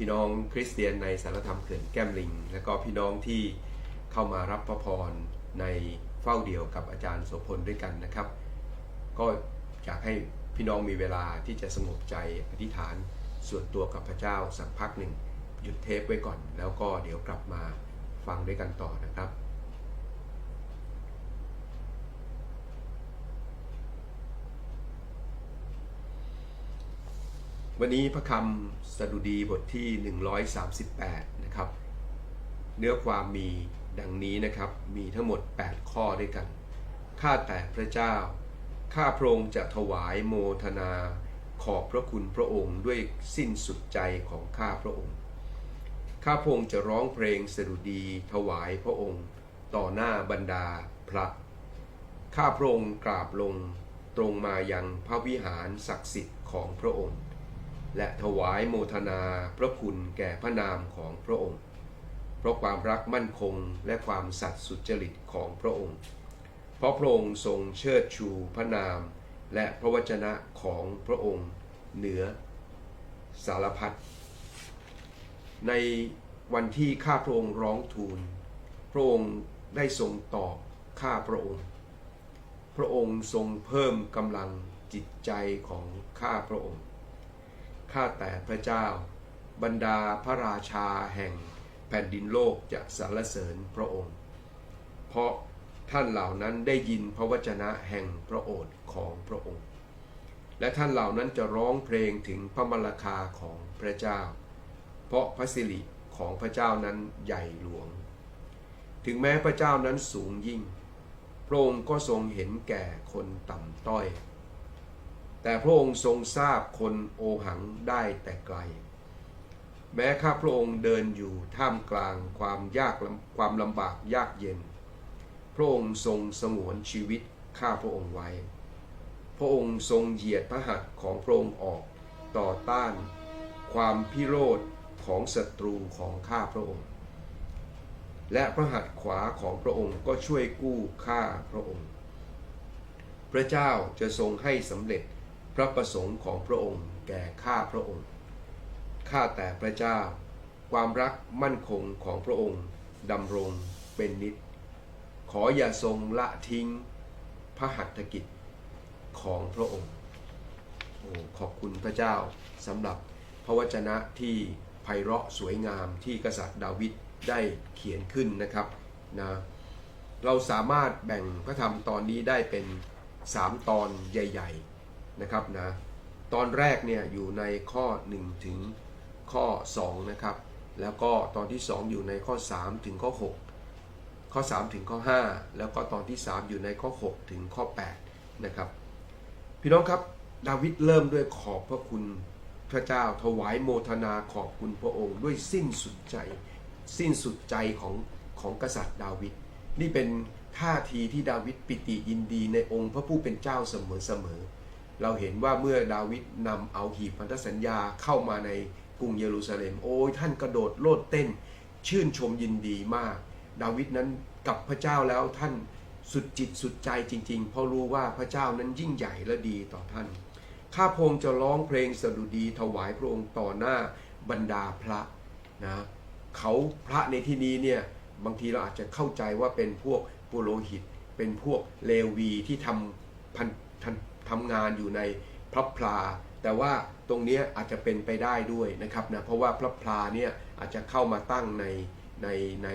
พี่น้องคริสเตียนในสารธรรมเขื่อนแก้มลิง และก็พี่น้องที่เข้ามารับพระพรในเฝ้าเดียวกับอาจารย์โสพลด้วยกันนะครับ ก็อยากให้พี่น้องมีเวลาที่จะสงบใจอธิษฐานส่วนตัวกับพระเจ้าสักพักหนึ่งหยุดเทปไว้ก่อน แล้วก็เดี๋ยวกลับมาฟังด้วยกันต่อนะครับ วันนี้พระคำสดุดีบทที่ 138 นะครับ เนื้อความมีดังนี้นะครับ มีทั้งหมด 8 ข้อด้วยกัน ข้าแต่พระเจ้า ข้าพระองค์จะถวายโมทนาขอบพระคุณพระองค์ด้วยสิ้นสุดใจของข้าพระองค์ ข้าพระองค์จะร้องเพลงสดุดีถวายพระองค์ ต่อหน้าบรรดาพระ ข้าพระองค์กราบลงตรงมายังพระวิหารศักดิ์สิทธิ์ของพระองค์ และถวายโมทนาพระคุณแก่พระนามของพระองค์ เพราะความรักมั่นคงและความสัตย์สุจริตของพระองค์ เพราะพระองค์ทรงเชิดชูพระนาม และพระวจนะของพระองค์ เหนือสารพัด ในวันที่ข้าพระองค์ร้องทูล พระองค์ได้ทรงตอบข้าพระองค์ พระองค์ทรงเพิ่มกำลังจิตใจของข้าพระองค์ ข้าแต่พระเจ้า บรรดาพระราชาแห่งแผ่นดินโลกจะสรรเสริญพระองค์ เพราะท่านเหล่านั้นได้ยินพระวจนะแห่งพระโอษฐ์ของพระองค์ และท่านเหล่านั้นจะร้องเพลงถึงพระมรคาของพระเจ้า เพราะพระสิริของพระเจ้านั้นใหญ่หลวง ถึงแม้พระเจ้านั้นสูงยิ่ง พระองค์ก็ทรงเห็นแก่คนต่ำต้อย แต่พระองค์ทรงทราบคนโอหังได้แต่ไกล แม้ข้าพระองค์เดินอยู่ท่ามกลางความยากความลำบากยากเย็น พระองค์ทรงสงวนชีวิตข้าพระองค์ไว้ พระองค์ทรงเหยียดพระหัตถ์ของพระองค์ออกต่อต้าน ความพิโรธของศัตรูของข้าพระองค์ และพระหัตถ์ขวาของพระองค์ก็ช่วยกู้ข้าพระองค์ พระเจ้าจะทรงให้สำเร็จ ระประสงค์ของพระองค์ แก่ข้าพระองค์ ข้าแต่พระเจ้า ความรักมั่นคงของพระองค์ดำรงเป็นนิจ ขออย่าทรงละทิ้งพระหัตถกิจของพระองค์โอ้ขอบคุณพระเจ้าสำหรับพระวจนะที่ไพเราะสวยงามที่กษัตริย์ดาวิดได้เขียนขึ้นนะครับนะเราสามารถแบ่งพระธรรมตอนนี้ได้เป็น 3 ตอนใหญ่ ๆ นะครับนะตอนแรกเนี่ยอยู่ในข้อ 1 ถึงข้อ2นะครับแล้วก็ตอนที่ 2 อยู่ในข้อ 3 ถึงข้อ 6 ข้อ 3 ถึงข้อ 5 แล้วก็ตอนที่ 3 อยู่ในข้อ 6 ถึงข้อ8นะครับพี่น้องครับดาวิดเริ่มด้วยขอบพระคุณพระเจ้าถวายโมทนาขอบคุณพระองค์ ด้วยสิ้นสุดใจ สิ้นสุดใจของของกษัตริย์ดาวิดนี่เป็นท่าทีที่ดาวิดปิติยินดีในองค์พระผู้เป็นเจ้าเสมอเสมอ เราเห็นว่าเมื่อดาวิดนำเอาหีบพันธสัญญาเข้ามาในกรุงเยรูซาเล็ม โอ้ยท่านกระโดดโลดเต้น ชื่นชมยินดีมาก ดาวิดนั้นกับพระเจ้าแล้วท่านสุดจิตสุดใจจริงๆ เพราะรู้ว่าพระเจ้านั้นยิ่งใหญ่และดีต่อท่าน ข้าพงจะร้องเพลงสดุดีถวายพระองค์ต่อหน้าบรรดาพระนะเขาพระในที่นี้เนี่ยบางทีเราอาจจะเข้าใจว่าเป็นพวกปุโรหิต เป็นพวกเลวีที่ทำพัน ทำงานอยู่ในพระพลา แต่ว่าตรงนี้อาจจะเป็นไปได้ด้วยนะครับนะเพราะว่าพระพลาเนี่ยอาจจะเข้ามาตั้งในในใน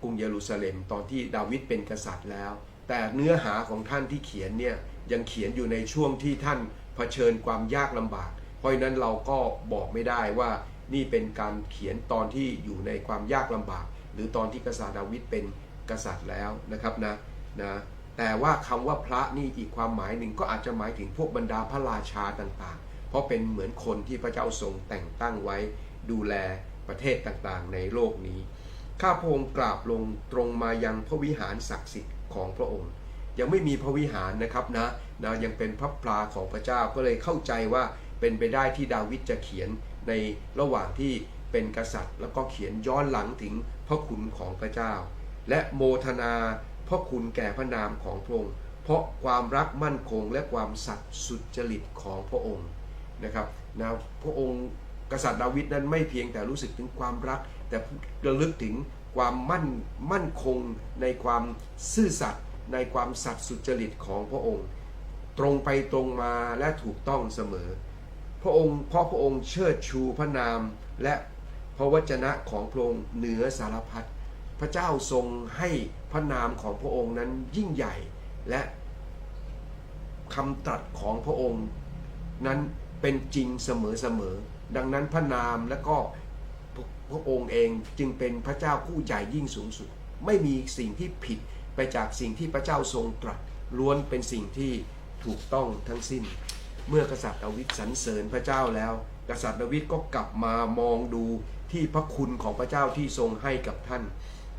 กรุงเยรูซาเล็ม ตอนที่ดาวิดเป็นกษัตริย์แล้ว แต่เนื้อหาของท่านที่เขียนเนี่ยยังเขียนอยู่ในช่วงที่ท่านเผชิญความยากลำบาก เพราะฉะนั้นเราก็บอกไม่ได้ว่านี่เป็นการเขียนตอนที่อยู่ในความยากลำบาก หรือตอนที่กษัตริย์ดาวิดเป็นกษัตริย์แล้วนะครับนะนะ แต่ว่าคำว่าพระนี่อีกความหมายหนึ่งก็อาจจะหมายถึงพวกบรรดาพระราชาต่างๆ เพราะเป็นเหมือนคนที่พระเจ้าทรงแต่งตั้งไว้ดูแลประเทศต่างๆ ในโลกนี้ ข้าพงค์กราบลงตรงมายังพระวิหารศักดิ์สิทธิ์ของพระองค์ ยังไม่มีพระวิหารนะครับนะนะยังเป็นพระพลาของพระเจ้าก็เลยเข้าใจว่าเป็นไปได้ที่ดาวิดจะเขียนในระหว่างที่เป็นกษัตริย์ แล้วก็เขียนย้อนหลังถึงพระคุณของพระเจ้า และโมทนา พราะคุณแก่พระนามของพระองค์ เพราะความรักมั่นคงและความสัตย์สุจริตของพระองค์นะครับนะพระองค์กษัตริย์ดาวิดนั้นไม่เพียงแต่รู้สึกถึงความรัก แต่ระลึกถึงความมั่นมั่นคงในความซื่อสัตย์ในความสัตย์สุจริตของพระองค์ ตรงไปตรงมาและถูกต้องเสมอ พระองค์เพราะพระองค์เชิดชูพระนามและพระวจนะของพระองค์เหนือสารพัด พระเจ้าทรงให้พระนามของพระองค์นั้นยิ่งใหญ่และคำตรัสของพระองค์นั้นเป็นจริงเสมอๆดังนั้นพระนามและก็พระพระองค์เองจึงเป็นพระเจ้าผู้ใหญ่ยิ่งสูงสุด ไม่มีสิ่งที่ผิดไปจากสิ่งที่พระเจ้าทรงตรัสล้วนเป็นสิ่งที่ถูกต้องทั้งสิ้น เมื่อกษัตริย์ดาวิดสรรเสริญพระเจ้าแล้ว กษัตริย์ดาวิดก็กลับมามองดูที่พระคุณของพระเจ้าที่ทรงให้กับท่าน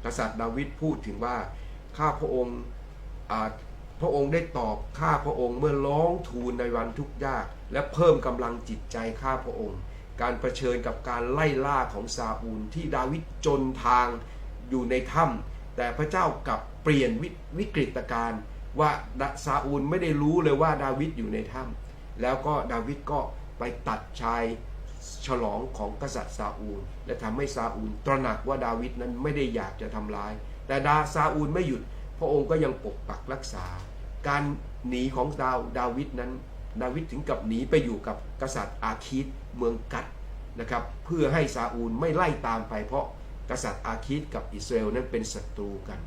กษัตริย์ดาวิดพูดถึงว่าข้าพระองค์พระองค์ได้ตอบข้าพระองค์เมื่อร้องทูลในวันทุกข์ยาก และเพิ่มกำลังจิตใจข้าพระองค์ การเผชิญกับการไล่ล่าของซาอูลที่ดาวิดจนทางอยู่ในถ้ำแต่พระเจ้ากลับเปลี่ยนววิกฤตการณ์ว่าซาอูลไม่ได้รู้เลยว่าดาวิดอยู่ในถ้ำแล้วก็ดาวิดก็ไปตัดชาย ฉลองของกษัตริย์ซาอูล และทำให้ซาอูลตระหนักว่าดาวิดนั้นไม่ได้อยากจะทำร้าย แต่ดาซาอูลไม่หยุด พระองค์ก็ยังปกปักรักษา การหนีของดาวดาวิดนั้น ดาวิดถึงกับหนีไปอยู่กับกษัตริย์อาคีตเมืองกัดนะครับเพื่อให้ซาอูลไม่ไล่ตามไปเพราะกษัตริย์อาคีตกับอิสราเอลนั้นเป็นศัตรูกัน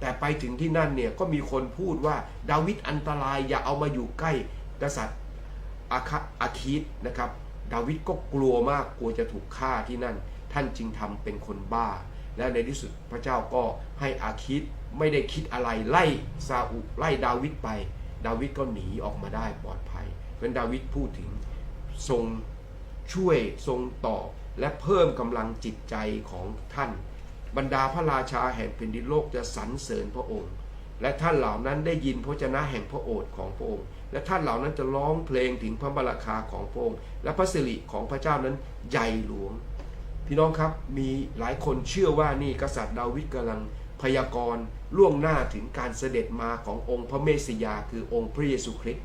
แต่ไปถึงที่นั่นเนี่ยก็มีคนพูดว่าดาวิดอันตรายอย่าเอามาอยู่ใกล้กษัตริย์อาคอาคีตนะครับ ดาวิดก็กลัวมากกลัวจะถูกฆ่าที่นั่น ท่านจึงทำเป็นคนบ้า และในที่สุดพระเจ้าก็ให้อาคิดไม่ได้คิดอะไรไล่ซาอุไล่ดาวิดไป ดาวิดก็หนีออกมาได้ปลอดภัยเพราะฉะนั้นดาวิดพูดถึงทรงช่วยทรงตอบและเพิ่มกำลังจิตใจของท่าน บรรดาพระราชาแห่งแผ่นดินโลกจะสรรเสริญพระองค์ และท่านเหล่านั้นได้ยินพระวจนะแห่งพระโอษฐ์ของพระองค์ และท่านเหล่านั้นจะร้องเพลงถึงพระบราคาของพระองค์ และพระสิริของพระเจ้านั้นใหญ่หลวง พี่น้องครับมีหลายคนเชื่อว่านี่กษัตริย์ดาวิดกำลังพยากรณ์ล่วงหน้าถึงการเสด็จมาขององค์พระเมสสิยา คือองค์พระเยซูคริสต์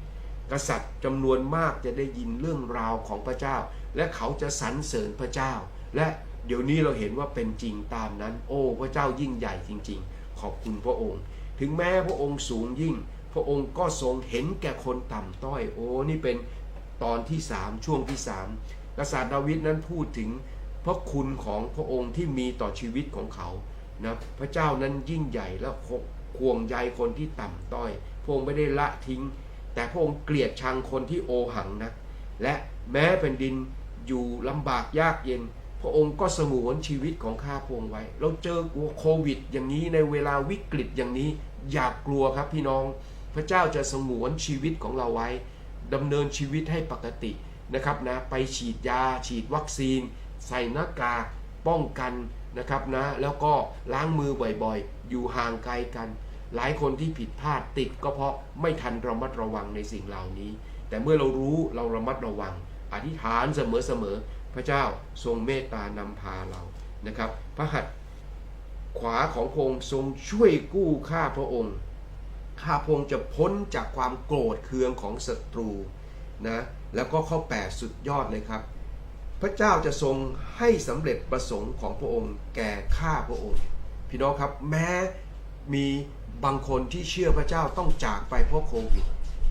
กษัตริย์จำนวนมากจะได้ยินเรื่องราวของพระเจ้า และเขาจะสรรเสริญพระเจ้า และเดี๋ยวนี้เราเห็นว่าเป็นจริงตามนั้น โอ้ พระเจ้ายิ่งใหญ่จริง ๆ ขอบคุณพระองค์ ถึงแม้พระองค์สูงยิ่ง พระองค์ก็ทรงเห็นแก่คนต่ำต้อย โอ้นี่เป็นตอนที่สามช่วงที่สามกษัตริย์ดาวิดนั้นพูดถึงพระคุณของพระองค์ที่มีต่อชีวิตของเขานะพระเจ้านั้นยิ่งใหญ่และห่วงใยคนที่ต่ำต้อย พระองค์ไม่ได้ละทิ้ง แต่พระองค์เกลียดชังคนที่โอหังนะ และแม้แผ่นดินอยู่ลำบากยากเย็น พระองค์ก็สงวนชีวิตของข้าพงไว้ เราเจอโควิด อย่างนี้ในเวลาวิกฤตอย่างนี้ อย่ากกลัวครับพี่น้อง พระเจ้าจะสงวนชีวิตของเราไว้ดำเนินชีวิตให้ปกตินะครับนะไปฉีดยา ฉีดวัคซีน ใส่หน้ากากป้องกันนะครับนะแล้วก็ล้างมือบ่อยๆ อยู่ห่างไกลกัน หลายคนที่ผิดพลาดติดก็เพราะไม่ทันระมัดระวังในสิ่งเหล่านี้ แต่เมื่อเรารู้เราระมัดระวัง อธิษฐานเสมอๆ พระเจ้าทรงเมตตานำพาเรานะครับ พระหัตถ์ขวาของพระองค์ทรงช่วยกู้ข้าพระองค์ ข้าพระองค์จะพ้นจากความโกรธเคืองของศัตรูนะแล้วก็ข้อแปดสุดยอดเลยครับ พระเจ้าจะทรงให้สำเร็จประสงค์ของพระองค์แก่ข้าพระองค์ พี่น้องครับแม้มีบางคนที่เชื่อพระเจ้าต้องจากไปเพราะโควิด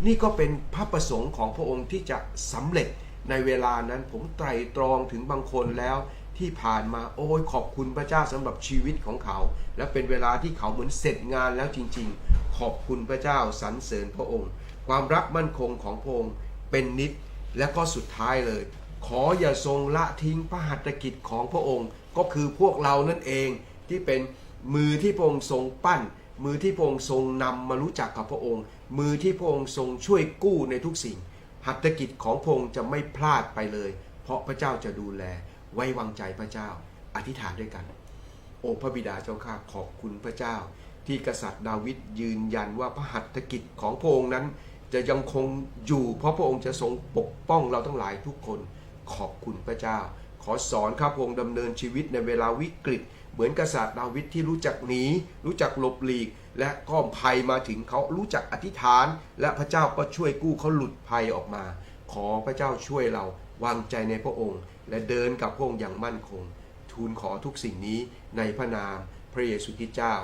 นี่ก็เป็นพระประสงค์ของพระองค์ที่จะสำเร็จ ในเวลานั้นผมไตรตรองถึงบางคนแล้วที่ผ่านมาโอ้ยขอบคุณพระเจ้าสำหรับชีวิตของเขา และเป็นเวลาที่เขาเหมือนเสร็จงานแล้วจริง ๆ ขอบคุณพระเจ้าสรรเสริญพระองค์ ความรักมั่นคงของพระองค์เป็นนิดและก็สุดท้ายเลย ขออย่าทรงละทิ้งพระหัตถกิจของพระองค์ ก็คือพวกเรานั่นเองที่เป็นมือที่พระองค์ทรงปั้น มือที่พระองค์ทรงนำมารู้จักกับพระองค์ มือที่พระองค์ทรงช่วยกู้ในทุกสิ่ง หัตถกิจของพงค์จะไม่พลาดไปเลย เพราะพระเจ้าจะดูแลไว้วางใจพระเจ้า อธิษฐานด้วยกัน โอ้พระบิดาเจ้าข้าขอบคุณพระเจ้า ที่กษัตริย์ดาวิดยืนยันว่าพระหัตถกิจของพระองค์นั้น จะยังคงอยู่ เพราะพระองค์จะทรงปกป้องเราทั้งหลายทุกคน ขอบคุณพระเจ้า ขอสอนข้าพระองค์ดำเนินชีวิตในเวลาวิกฤต เหมือนกษัตริย์ดาวิดที่รู้จักหนีรู้จักหลบหลีก และก็ภัยมาถึงเขารู้จักอธิษฐาน และพระเจ้าก็ช่วยกู้เขาหลุดภัยออกมา ขอพระเจ้าช่วยเราวางใจในพระองค์ และเดินกับพระองค์อย่างมั่นคง ทูลขอทุกสิ่งนี้ในพระนามพระเยซูคริสต์เจ้า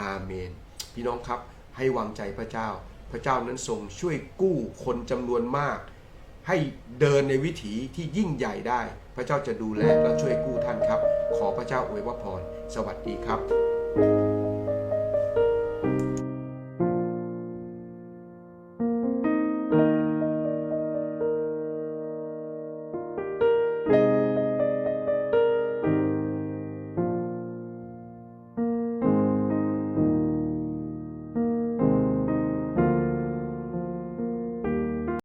อาเมน พี่น้องครับให้วางใจพระเจ้า พระเจ้านั้นทรงช่วยกู้คนจำนวนมาก ให้เดินในวิถีที่ยิ่งใหญ่ได้ พระเจ้าจะดูแลและช่วยกู้ท่านครับ ขอพระเจ้าอวยพรสวัสดีครับ